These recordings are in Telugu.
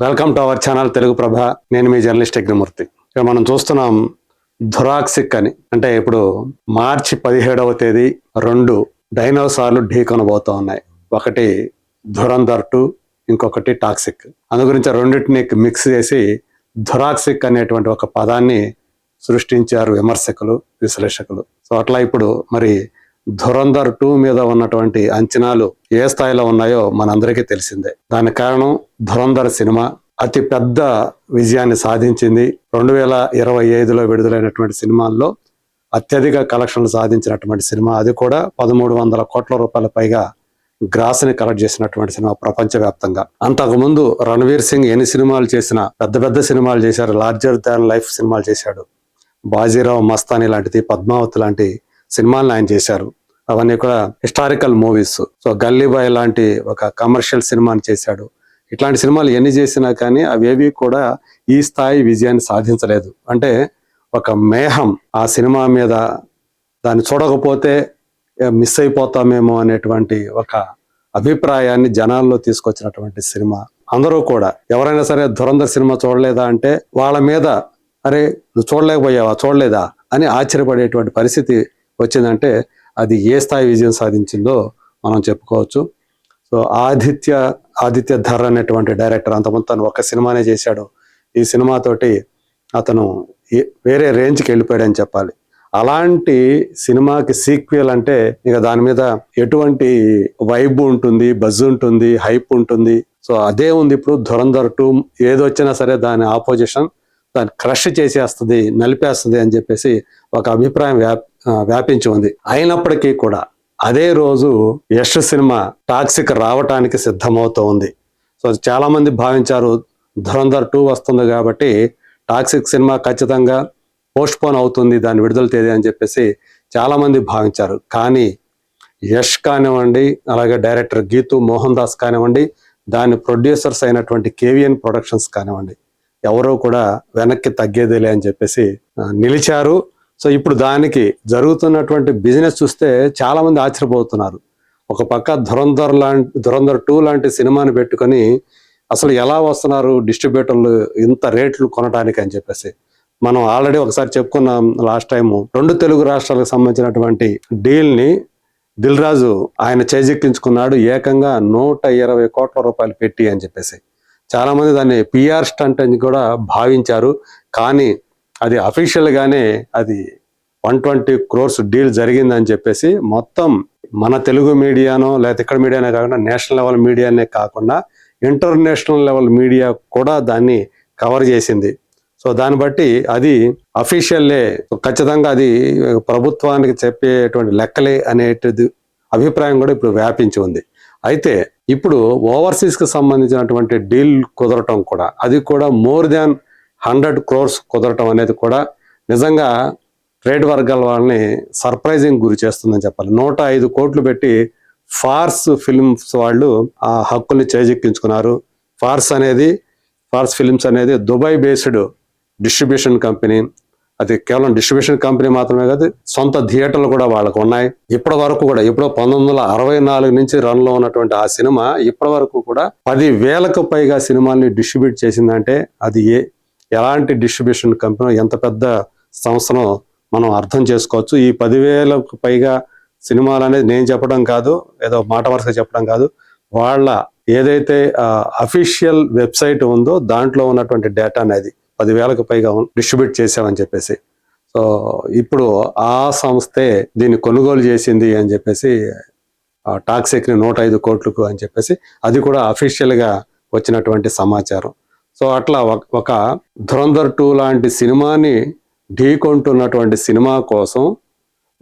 Welcome to our channel Telugu Prabha. నేను మీ జర్నలిస్ట్ యజ్ఞమూర్తి. ఇక మనం చూస్తున్నాం ధురాక్సిక్ అని. అంటే ఇప్పుడు మార్చి పదిహేడవ తేదీ రెండు డైనోసార్లు ఢీకొనబోతూ ఉన్నాయి. ఒకటి ధురంధర్ టూ ఇంకొకటి టాక్సిక్. అందు గురించి ఆ రెండింటిని మిక్స్ చేసి ధురాక్సిక్ అనేటువంటి ఒక పదాన్ని సృష్టించారు విమర్శకులు విశ్లేషకులు. సో అట్లా ఇప్పుడు మరి ధురంధర్ టూ మీద ఉన్నటువంటి అంచనాలు ఏ స్థాయిలో ఉన్నాయో మనందరికీ తెలిసిందే. దాని కారణం ధురంధర్ సినిమా. అతి పెద్ద విజయాన్ని సాధించింది. రెండు వేల ఇరవై ఐదులో విడుదలైనటువంటి సినిమాల్లో అత్యధిక కలెక్షన్లు సాధించినటువంటి సినిమా. అది కూడా పదమూడు వందల కోట్ల రూపాయల పైగా గ్రాస్ని కలెక్ట్ చేసినటువంటి సినిమా ప్రపంచవ్యాప్తంగా. అంతకుముందు రణవీర్ సింగ్ ఎన్ని సినిమాలు చేసినా పెద్ద పెద్ద సినిమాలు చేశారు. లార్జర్ దాన్ లైఫ్ సినిమాలు చేశాడు. బాజీరావు మస్తానీ లాంటిది పద్మావతి లాంటి సినిమాలను ఆయన చేశారు. అవన్నీ కూడా హిస్టారికల్ మూవీస్. సో గల్లీబాయ్ లాంటి ఒక కమర్షియల్ సినిమాని చేశాడు. ఇట్లాంటి సినిమాలు ఎన్ని చేసినా కానీ అవేవి కూడా ఈ స్థాయి విజయాన్ని సాధించలేదు. అంటే ఒక మేహం ఆ సినిమా మీద దాన్ని చూడకపోతే మిస్ అయిపోతామేమో అనేటువంటి ఒక అభిప్రాయాన్ని జనాల్లో తీసుకొచ్చినటువంటి సినిమా. అందరూ కూడా ఎవరైనా సరే ధురంధర్ సినిమా చూడలేదా అంటే వాళ్ళ మీద అరే నువ్వు చూడలేకపోయావా? చూడలేదా? అని ఆశ్చర్యపడేటువంటి పరిస్థితి వచ్చిందంటే అది ఏ స్థాయి విజయం సాధించిందో మనం చెప్పుకోవచ్చు. సో ఆదిత్య ఆదిత్య ధర్ అనేటువంటి డైరెక్టర్ అంతకుముందు తను ఒక సినిమానే చేశాడు. ఈ సినిమాతోటి అతను ఏ- వేరే రేంజ్కి వెళ్ళిపోయాడని చెప్పాలి. అలాంటి సినిమాకి సీక్వెల్ అంటే ఇక దాని మీద ఎటువంటి వైబ్ ఉంటుంది బజ్ ఉంటుంది హైప్ ఉంటుంది. సో అదే ఉంది ఇప్పుడు ధురంధర్ టూ. ఏదొచ్చినా సరే దాని ఆపోజిషన్ దాన్ని క్రష్ చేసేస్తుంది నలిపేస్తుంది అని చెప్పేసి ఒక అభిప్రాయం వ్యాప్ వ్యాపించి ఉంది. అయినప్పటికీ కూడా అదే రోజు యశ్ సినిమా టాక్సిక్ రావటానికి సిద్ధమవుతూ ఉంది. సో చాలామంది భావించారు ధురంధర్ టూ వస్తుంది కాబట్టి టాక్సిక్ సినిమా ఖచ్చితంగా పోస్ట్పోన్ అవుతుంది దాని విడుదల తేదీ అని చెప్పేసి చాలామంది భావించారు. కానీ యష్ కానివ్వండి అలాగే డైరెక్టర్ గీతు మోహన్ దాస్ కానివ్వండి దాని ప్రొడ్యూసర్స్ అయినటువంటి కేవిఎన్ ప్రొడక్షన్స్ కానివ్వండి ఎవరో కూడా వెనక్కి తగ్గేదేలే అని చెప్పేసి నిలిచారు. సో ఇప్పుడు దానికి జరుగుతున్నటువంటి బిజినెస్ చూస్తే చాలామంది ఆశ్చర్యపోతున్నారు. ఒక పక్క ధురంధర్ లాంటి ధురంధర్ టూ లాంటి సినిమాని పెట్టుకొని అసలు ఎలా వస్తున్నారు డిస్ట్రిబ్యూటర్లు ఇంత రేట్లు కొనడానికి అని చెప్పేసి. మనం ఆల్రెడీ ఒకసారి చెప్పుకున్నాం లాస్ట్ టైము. రెండు తెలుగు రాష్ట్రాలకు సంబంధించినటువంటి డీల్ని దిల్ రాజు ఆయన చేజెక్కించుకున్నాడు ఏకంగా నూట ఇరవై కోట్ల రూపాయలు పెట్టి అని చెప్పేసి. చాలామంది దాన్ని పిఆర్ స్టంట్ అని కూడా భావించారు. కానీ అది అఫీషియల్గానే అది వన్ ట్వంటీ క్రోర్స్ డీల్ జరిగిందని చెప్పేసి మొత్తం మన తెలుగు మీడియానో లేకపోతే ఇక్కడ మీడియానే కాకుండా నేషనల్ లెవెల్ మీడియానే కాకుండా ఇంటర్నేషనల్ లెవెల్ మీడియా కూడా దాన్ని కవర్ చేసింది. సో దాన్ని బట్టి అది అఫీషియల్లే ఖచ్చితంగా అది ప్రభుత్వానికి చెప్పేటువంటి లెక్కలే అనేటిది అభిప్రాయం కూడా ఇప్పుడు వ్యాపించి ఉంది. అయితే ఇప్పుడు ఓవర్సీస్కి సంబంధించినటువంటి డీల్ కుదరటం కూడా అది కూడా మోర్ దాన్ హండ్రెడ్ క్రోర్స్ కుదరటం అనేది కూడా నిజంగా ట్రేడ్ వర్గాల వాళ్ళని సర్ప్రైజింగ్ గురి చేస్తుందని చెప్పాలి. నూట ఐదు కోట్లు పెట్టి ఫార్స్ ఫిల్మ్స్ వాళ్ళు ఆ హక్కుల్ని చేజెక్కించుకున్నారు. ఫార్స్ అనేది ఫార్స్ ఫిల్మ్స్ అనేది దుబాయ్ బేస్డ్ డిస్ట్రిబ్యూషన్ కంపెనీ. అది కేవలం డిస్ట్రిబ్యూషన్ కంపెనీ మాత్రమే కాదు సొంత థియేటర్లు కూడా వాళ్ళకు ఉన్నాయి. ఇప్పటి వరకు కూడా ఇప్పుడు పంతొమ్మిది వందల అరవై నాలుగు నుంచి రన్లో ఉన్నటువంటి ఆ సినిమా ఇప్పటి వరకు కూడా పది వేలకు పైగా సినిమాల్ని డిస్ట్రిబ్యూట్ చేసిందంటే అది ఏ ఎలాంటి డిస్ట్రిబ్యూషన్ కంపెనీ ఎంత పెద్ద సంస్థనో మనం అర్థం చేసుకోవచ్చు. ఈ పదివేలకు పైగా సినిమాలు అనేది నేను చెప్పడం కాదు ఏదో మాట వరుసగా చెప్పడం కాదు. వాళ్ళ ఏదైతే అఫీషియల్ వెబ్సైట్ ఉందో దాంట్లో ఉన్నటువంటి డేటా అనేది పదివేలకు పైగా డిస్ట్రిబ్యూట్ చేసామని చెప్పేసి. సో ఇప్పుడు ఆ సంస్థే దీన్ని కొనుగోలు చేసింది అని చెప్పేసి టాక్సిక్ని నూట ఐదు కోట్లకు అని చెప్పేసి అది కూడా అఫీషియల్గా వచ్చినటువంటి సమాచారం. సో అట్లా ఒక- ధురంధర్ టూ లాంటి సినిమాని ఢీకొంటున్నటువంటి సినిమా కోసం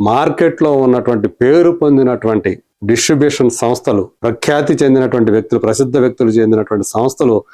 మార్కెట్లో ఉన్నటువంటి పేరు పొందినటువంటి డిస్ట్రిబ్యూషన్ సంస్థలు ప్రఖ్యాతి చెందినటువంటి వ్యక్తులు ప్రసిద్ధ వ్యక్తులు చెందినటువంటి సంస్థలు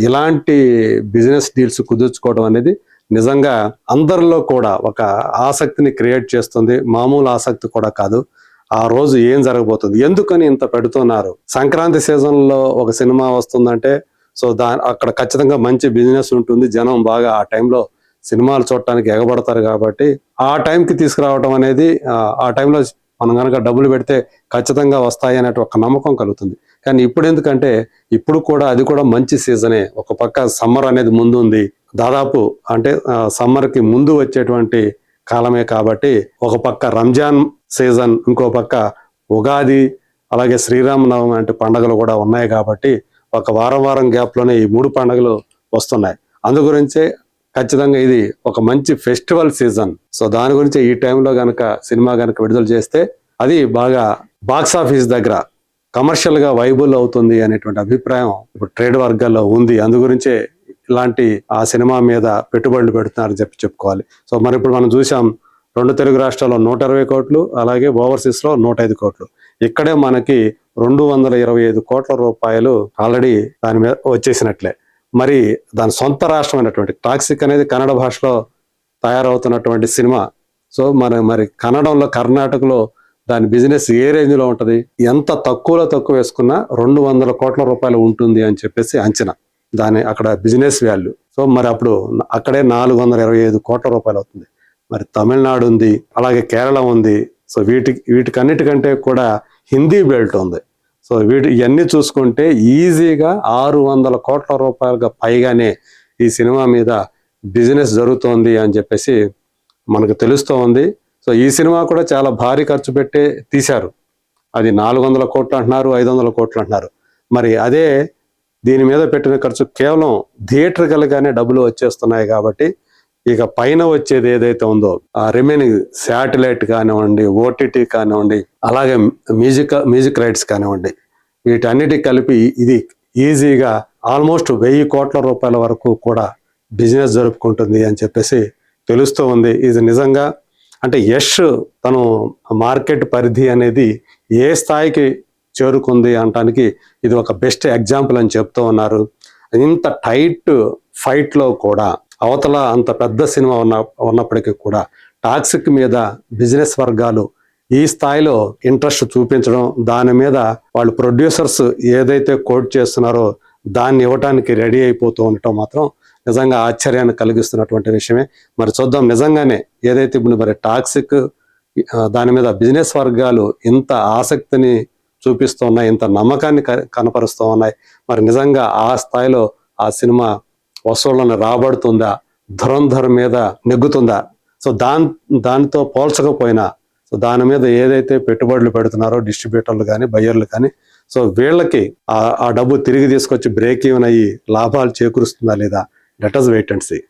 ఇలాంటి బిజినెస్ డీల్స్ కుదుర్చుకోవడం అనేది నిజంగా అందరిలో కూడా ఒక ఆసక్తిని క్రియేట్ చేస్తుంది. మామూలు ఆసక్తి కూడా కాదు. ఆ రోజు ఏం జరగబోతుంది? ఎందుకని ఇంత పెడుతున్నారు? సంక్రాంతి సీజన్లో ఒక సినిమా వస్తుందంటే సో దా అక్కడ ఖచ్చితంగా మంచి బిజినెస్ ఉంటుంది. జనం బాగా ఆ టైంలో సినిమాలు చూడటానికి ఎగబడతారు కాబట్టి ఆ టైంకి తీసుకురావడం అనేది ఆ, టైంలో మనం కనుక డబ్బులు పెడితే ఖచ్చితంగా వస్తాయి అనే ఒక నమ్మకం కలుగుతుంది. కానీ ఇప్పుడు ఎందుకంటే ఇప్పుడు కూడా అది కూడా మంచి సీజనే. ఒక పక్క సమ్మర్ అనేది ముందు ఉంది. దాదాపు అంటే సమ్మర్కి ముందు వచ్చేటువంటి కాలమే కాబట్టి ఒక పక్క రంజాన్ సీజన్ ఇంకో పక్క ఉగాది అలాగే శ్రీరామనవమి వంటి పండుగలు కూడా ఉన్నాయి కాబట్టి ఒక వారం వారం గ్యాప్లోనే ఈ మూడు పండుగలు వస్తున్నాయి. అందు గురించే ఖచ్చితంగా ఇది ఒక మంచి ఫెస్టివల్ సీజన్ సో దాని గురించి ఈ టైంలో కనుక సినిమా కనుక విడుదల చేస్తే అది బాగా బాక్స్ ఆఫీస్ దగ్గర కమర్షియల్గా వైబుల్ అవుతుంది అనేటువంటి అభిప్రాయం ఇప్పుడు ట్రేడ్ వర్గాల్లో ఉంది. అందు గురించే ఇలాంటి ఆ సినిమా మీద పెట్టుబడులు పెడుతున్నారని చెప్పి చెప్పుకోవాలి. సో మరి ఇప్పుడు మనం చూసాం రెండు తెలుగు రాష్ట్రాల్లో నూట ఇరవై కోట్లు అలాగే ఓవర్సీస్లో నూట ఐదు కోట్లు. ఇక్కడే మనకి రెండు వందల ఇరవై ఐదు కోట్ల రూపాయలు ఆల్రెడీ దాని మీద వచ్చేసినట్లే. మరి దాని సొంత రాష్ట్రమైనటువంటి టాక్సిక్ అనేది కన్నడ భాషలో తయారవుతున్నటువంటి సినిమా. సో మన మరి కన్నడంలో కర్ణాటకలో దాని బిజినెస్ ఏ రేంజ్లో ఉంటుంది? ఎంత తక్కువలో తక్కువ వేసుకున్నా రెండు వందల కోట్ల రూపాయలు ఉంటుంది అని చెప్పేసి అంచనా. దాని అక్కడ బిజినెస్ వాల్యూ. సో మరి అప్పుడు అక్కడే నాలుగు వందల ఇరవై ఐదు కోట్ల రూపాయలు అవుతుంది. మరి తమిళనాడు ఉంది అలాగే కేరళ ఉంది. సో వీటి వీటికన్నిటికంటే కూడా హిందీ బెల్ట్ ఉంది. సో వీటి ఇవన్నీ చూసుకుంటే ఈజీగా ఆరు వందల కోట్ల రూపాయలుగా పైగానే ఈ సినిమా మీద బిజినెస్ జరుగుతోంది అని చెప్పేసి మనకు తెలుస్తూ ఉంది. సో ఈ సినిమా కూడా చాలా భారీ ఖర్చు పెట్టి తీశారు. అది నాలుగు వందల కోట్లు అంటున్నారు ఐదు వందల కోట్లు అంటున్నారు. మరి అదే దీని మీద పెట్టిన ఖర్చు కేవలం థియేటర్కల్గానే డబ్బులు వచ్చేస్తున్నాయి కాబట్టి ఇక పైన వచ్చేది ఏదైతే ఉందో ఆ రిమైనింగ్ శాటిలైట్ కానివ్వండి ఓటీటీ కానివ్వండి అలాగే మ్యూజిక్ మ్యూజిక్ రైట్స్ కానివ్వండి వీటన్నిటి కలిపి ఇది ఈజీగా ఆల్మోస్ట్ వెయ్యి కోట్ల రూపాయల వరకు కూడా బిజినెస్ జరుపుకుంటుంది అని చెప్పేసి తెలుస్తూ ఉంది. ఇది నిజంగా అంటే యష్ తను మార్కెట్ పరిధి అనేది ఏ స్థాయికి చేరుకుంది అనటానికి ఇది ఒక బెస్ట్ ఎగ్జాంపుల్ అని చెప్తూ ఉన్నారు. ఇంత టైట్ ఫైట్లో కూడా అవతల అంత పెద్ద సినిమా ఉన్న ఉన్నప్పటికీ కూడా టాక్సిక్ మీద బిజినెస్ వర్గాలు ఈ స్థాయిలో ఇంట్రెస్ట్ చూపించడం దాని మీద వాళ్ళు ప్రొడ్యూసర్స్ ఏదైతే కోట్ చేస్తున్నారో దాన్ని ఇవ్వటానికి రెడీ అయిపోతూ ఉండటం మాత్రం నిజంగా ఆశ్చర్యాన్ని కలిగిస్తున్నటువంటి విషయమే. మరి చూద్దాం నిజంగానే ఏదైతే ఇప్పుడు మరి టాక్సిక్ దాని మీద బిజినెస్ వర్గాలు ఇంత ఆసక్తిని చూపిస్తూ ఉన్నాయి ఇంత నమ్మకాన్ని కనపరుస్తూ ఉన్నాయి మరి నిజంగా ఆ స్థాయిలో ఆ సినిమా వసూళ్ళను రాబడుతుందా? ధురంధర మీద నెగ్గుతుందా? సో దాని దానితో పోల్చకపోయినా సో దాని మీద ఏదైతే పెట్టుబడులు పెడుతున్నారో డిస్ట్రిబ్యూటర్లు కానీ బయ్యర్లు కానీ సో వీళ్ళకి ఆ డబ్బు తిరిగి తీసుకొచ్చి బ్రేక్ ఈవెన్ అయ్యి లాభాలు చేకూరుస్తుందా లేదా? Letters us wait and see